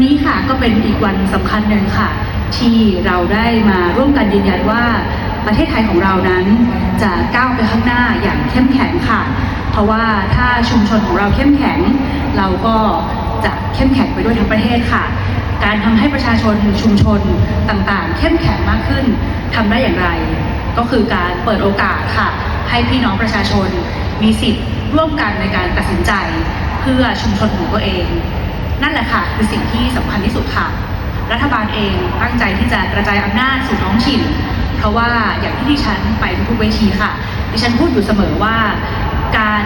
วันนี้ค่ะก็เป็นอีกวันสำคัญหนึ่งค่ะ ที่เราได้มาร่วมกันยืนยันว่าประเทศไทยของเรานั้นจะก้าวไปข้างหน้าอย่างเข้มแข็งค่ะ เพราะว่าถ้าชุมชนของเราเข้มแข็ง เราก็จะเข้มแข็งไปด้วยทั้งประเทศค่ะ การทำให้ประชาชนชุมชนต่างๆ เข้มแข็งมากขึ้นทำได้อย่างไร ก็คือการเปิดโอกาสค่ะ ให้พี่น้องประชาชนมีสิทธิ์ร่วมกันในการตัดสินใจ เพื่อชุมชนของตัวเอง คือสิ่งที่สำคัญที่สุดค่ะ รัฐบาลเองตั้งใจที่จะกระจายอำนาจสู่ท้องถิ่น เพราะว่าอย่างที่ดิฉันไปทุกเวทีค่ะ ดิฉันพูดอยู่เสมอว่า การ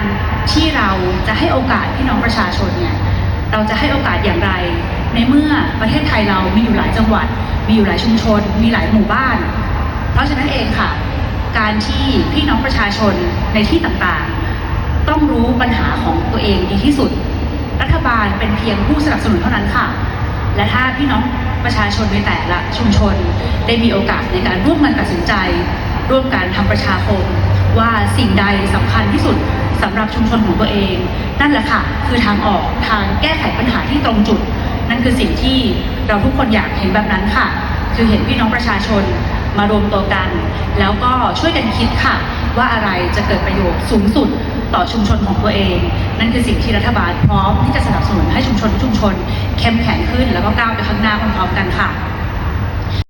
ที่เราจะให้โอกาสพี่น้องประชาชนเนี่ยเราจะให้โอกาสอย่างไร ในเมื่อประเทศไทยเรามีอยู่หลายจังหวัด มีอยู่หลายชุมชน มีหลายหมู่บ้าน เพราะฉะนั้นเองค่ะ การที่พี่น้องประชาชนในที่ต่างๆ ต้องรู้ปัญหาของตัวเองดีที่สุด รัฐบาลเป็นเพียงผู้สนับสนุนเท่านั้นค่ะ และถ้าพี่น้องประชาชนในแต่ละชุมชน ได้มีโอกาสในการร่วมกันตัดสินใจ ร่วมกันทำประชาคม ว่าสิ่งใดสำคัญที่สุดสำหรับชุมชนของตัวเอง นั่นแหละค่ะ คือทางออกทางแก้ไขปัญหาที่ตรงจุด นั่นคือสิ่งที่เราทุกคนอยากเห็นแบบนั้นค่ะ คือเห็นพี่น้องประชาชนมารวมตัวกัน แล้วก็ช่วยกันคิดค่ะ ว่าอะไรจะเกิดประโยชน์สูงสุดต่อชุมชนของตัวเอง นั่นคือสิ่งที่รัฐบาลพร้อมที่จะสนับสนุนให้ชุมชนทุกชุมชนเข้มแข็งขึ้น แล้วก็ก้าวไปข้างหน้าพร้อมๆกันค่ะ